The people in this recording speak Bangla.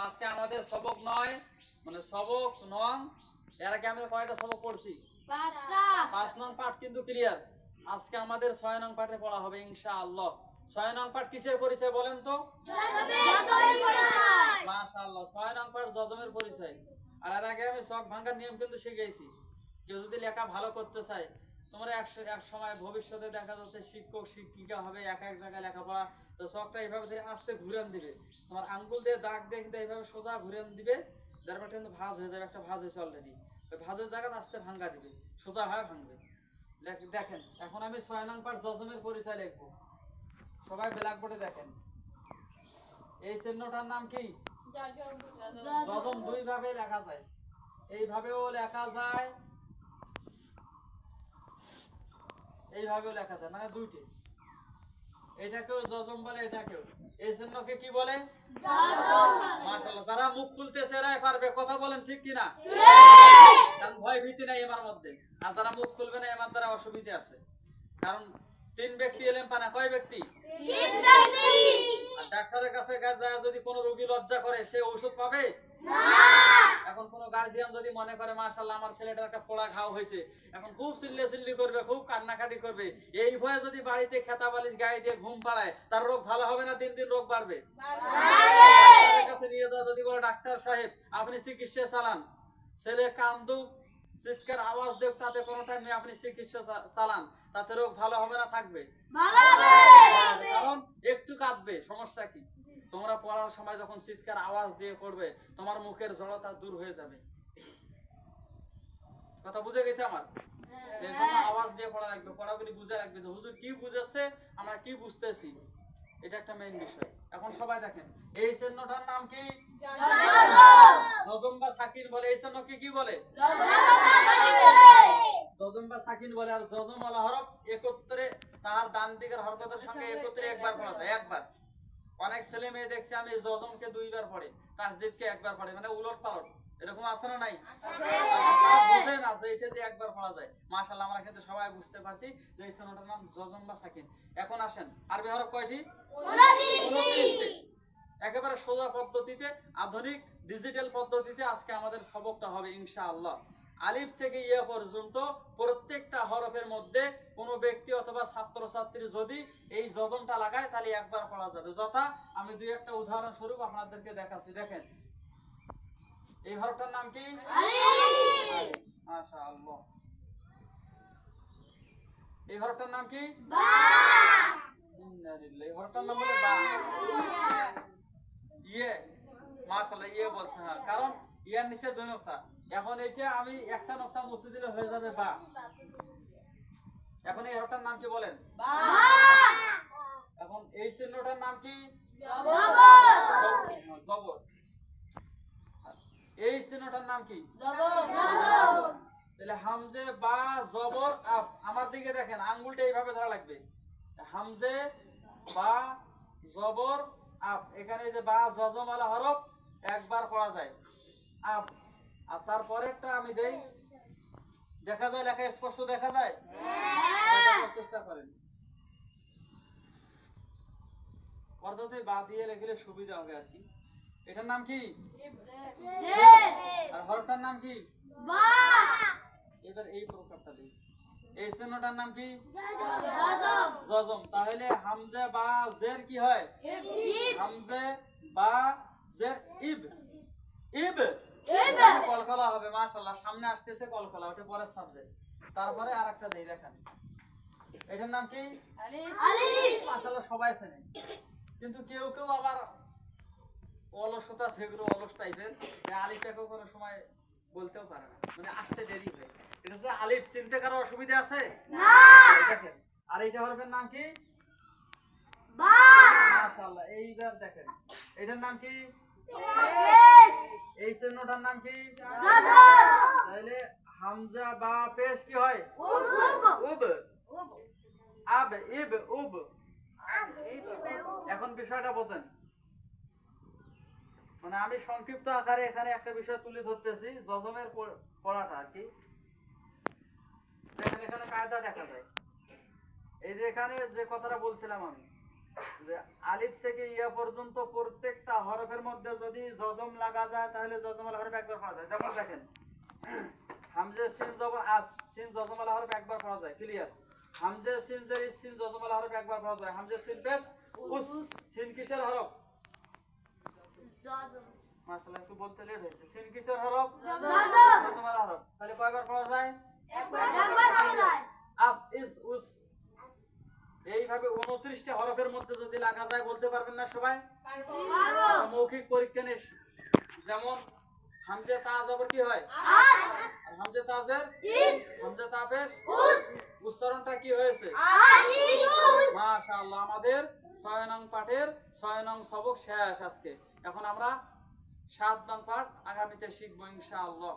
আজকে আমাদের সবক নয় মানে সবক নং এর আগে আমরা কয়টা সবক পড়ছি? পাঁচ নং পাঠ কিন্তু ক্লিয়ার আজকে আমাদের ছয় নং পাঠে পড়া হবে ইনশাআল্লাহ। ছয় নং পাঠ কিসের পরিচয় বলেন তো? মাশাআল্লাহ ছয় নং পাঠ জজমের পরিচয়। আর এর আগে আমি শখ ভাঙার নিয়ম কিন্তু শিখেছি। কেউ যদি লেখা ভালো করতে চায় তোমরা এক এক সময় ভবিষ্যতে দেখা যাচ্ছে শিক্ষক শিক্ষিকা হবে এক এক জায়গায় লেখাপড়া। তো শখটা এইভাবে ধরে আস্তে ঘুরান দিবে। তোমার আঙ্গুল দিয়ে দাগ দিয়ে কিন্তু এইভাবে সোজা ঘুরান দিবে যার ফলে কিন্তু ভাঁজ হয়ে যাবে একটা ভাঁজ হয়েছে অলরেডি ওই ভাঁজের জায়গায় আস্তে ভাঙ্গা দিবে সোজা হয়ে ভাঙবে। দেখেন এখন আমি ছয় নং পাঠ জজমের পরিচয় লিখব। সবাই ব্ল্যাকবোর্ডে দেখেন। এই চিহ্নটার নাম কি? জজম দুই ভাবে লেখা যায়। এইভাবেও লেখা যায় এইভাবেও লেখা যায় মানে দুইটি। এটাকেও জজম বলে এটাকেও। এই চিহ্নকে কি বলে? মাশাআল্লাহ যারা মুখ খুলতেছে এরাই পারবে কথা বলেন ঠিক কিনা? কারণ ভয় ভীতি নাই এমার মধ্যে। আর যারা মুখ খুলবে না এমার দ্বারা অসুবিধা আছে। কারণ তিন ব্যক্তি এলেন পানা কয় ব্যক্তি? আর ডাক্তারের কাছে যায় যদি কোনো রোগী লজ্জা করে সে ঔষধ পাবে? এখন কোনো গার্জিয়ান যদি মনে করে মাশাল্লাহ আমার ছেলেটার একটা ফোড়া ঘাও হয়েছে। এখন খুব চিল্লে চিল্লি করবে খুব কান্নাকাটি করবে। এই ভয়ে যদি বাড়িতে খেতা বালিশ গায়ে দিয়ে ঘুম পাড়ায় তার রোগ ভালো হবে না? দিন দিন রোগ বাড়বে। কাছে নিয়ে যাওয়া যদি বলে ডাক্তার সাহেব আপনি চিকিৎসা চালান। ছেলে কান্দুক চিৎকার আওয়াজ দেব তাতে কোনো টাইমে আপনি চিকিৎসা চালান। তাতে রোগ ভালো হবে না থাকবে। কারণ একটু কাঁদবে সমস্যা কি? তোমরা পড়ার সময় যখন চিৎকার আওয়াজ দিয়ে পড়বে তোমার মুখের জড়তা দূর হয়ে যাবে। কথা বুঝে গেছে আমার? আওয়াজ দিয়ে পড়া লাগবে পড়াগুলি বুঝে রাখবে যে হুজুর কি বুঝাচ্ছে আমরা কি বুঝতেছি? এটা একটা মেইন বিষয়। এখন সবাই দেখেন এই চিহ্নটার নাম কি? জজম বা সাকিন বলে এই চিহ্নকে কি বলে? জজম বা সাকিন বলে আর জজম ওয়ালা হরফ একত্রে তার ডান দিকের হরকতের সঙ্গে একত্রে একবার পড়া যায় একবার। অনেক ছেলে মেয়ে দেখছি আমি জজমকে দুইবার পড়ে তাসদিদকে একবার পড়ে মানে উলট পালট। এরকম আছে না নাই? না যে এটা যে একবার পড়া যায়। মাশাআল্লাহ আমরা কিন্তু সবাই বুঝতে পারছি যে এই নাম জজম বা সাকিন। এখন আসেন আরবি হরফ কয়টি? একেবারে সোজা পদ্ধতিতে আধুনিক ডিজিটাল পদ্ধতিতে আজকে আমাদের সবকটা হবে ইনশাআল্লাহ। আলিফ থেকে ইয়া পর্যন্ত প্রত্যেকটা হরফের মধ্যে কোনো ব্যক্তি অথবা ছাত্রছাত্রী যদি এই যজনটা লাগায় তাহলে একবার পড়া যাবে। যথা আমি দুই একটা উদাহরণ স্বরূপ আপনাদেরকে দেখাচ্ছি। দেখেন এই হরফটার নাম কি? এই হরফটার নাম কি? এই হরফটার নাম বলে বা। ইয়ে মাশাআল্লাহ ইয়ে বলছে হ্যাঁ। কারণ ইয়ার নিচে দুই নোক্তা। এখন এইটা আমি একটা নোক্তা মুছে দিলে হয়ে যাবে বা। এখন এই হরফটার নাম কি বলেন? এখন এই চিহ্নটার নাম কি? জবর। এই চিহ্নটার নাম কি? তাহলে হামজে বা জবর আফ। আমার দিকে দেখেন আঙ্গুলটা এইভাবে ধরা লাগবে। হামজে বা জবর আফ। এখানে এই যে বা জজমালা হরফ একবার পড়া যায়। আফ। আর তারপরেরটা আমি দেই। দেখা যায় লেখা স্পষ্ট দেখা যায়? চেষ্টা করেন। পদ্ধতি বা দিয়ে লিখলে সুবিধা হবে আর কি। এটার নাম কি? আর হরফটার নাম কি? এবার এই প্রকারটা দিই। এই চিহ্নটার নাম কি? জজম। তাহলে হামজে বা জের কি হয়? হামজে বা জের ইব। ইব। কলকলা হবে মাশাআল্লাহ। সামনে আসতেছে কলকলা ওটা পরের সাবজেক্ট তারপরে আরেকটা দেই দেখেন। এটার নাম কি? মাশাআল্লাহ সবাই চেনে। কিন্তু কেউ কেউ আবার অলসতা সেগুলো অলস টাইপের আলিফটাকেও কোনো সময় বলতেও পারে না। মানে আসতে দেরি হয়। এটা হচ্ছে আলিফ চিনতে কারও অসুবিধা আছে? দেখেন। আর এইটা হরফের নাম কি? মাশাআল্লাহ এইবার দেখেন। এটার নাম কি? এই চিহ্নটার নাম কি? তাহলে হামজা বা পেশ কি হয়? উব আব ইব উব। এখন বিষয়টা বোঝেন। মানে আমি সংক্ষিপ্ত আকারে এখানে একটা বিষয় তুলে ধরতেছি জজমের পড়াটা আর কি। এখানে কায়দা দেখা যায়। এই যে এখানে যে কথাটা বলছিলাম আমি যে আলিফ থেকে ইয়া পর্যন্ত প্রত্যেকটা হরফের মধ্যে যদি জজম লাগা যায় তাহলে জজমাল হরফ একবার পড়া যায়। যেমন দেখেন হামজে সিন জবর আস সিন জজমাল হরফ একবার পড়া যায় ক্লিয়ার হামজে সিন জের সিন জজমাল হরফ একবার পড়া যায়। হামজে সিন পেশ উস সিন কিসের হরফ? জজম। মাশাআল্লাহ একটু বলতে লেট হয়েছে। সিন কিসের হরফ? জজম। জজমাল হরফ। তাহলে কয়বার পড়া যায়? একবার একবার পড়া যায়। আস ইস উস। এইভাবে উনত্রিশটা হরফের মধ্যে যদি লাগা যায় বলতে পারবেন না সবাই? মৌখিক পরীক্ষা নিয়ে যেমন হামজে তা জবর কি হয়? হামজে তাজের হামজে তা পেশ? উচ্চারণটা কি হয়েছে? মাশাআল্লাহ আমাদের ছয় নং পাঠের ছয় নং সবক শেষ আজকে। এখন আমরা সাত নং পাঠ আগামীতে শিখব ইনশাআল্লাহ।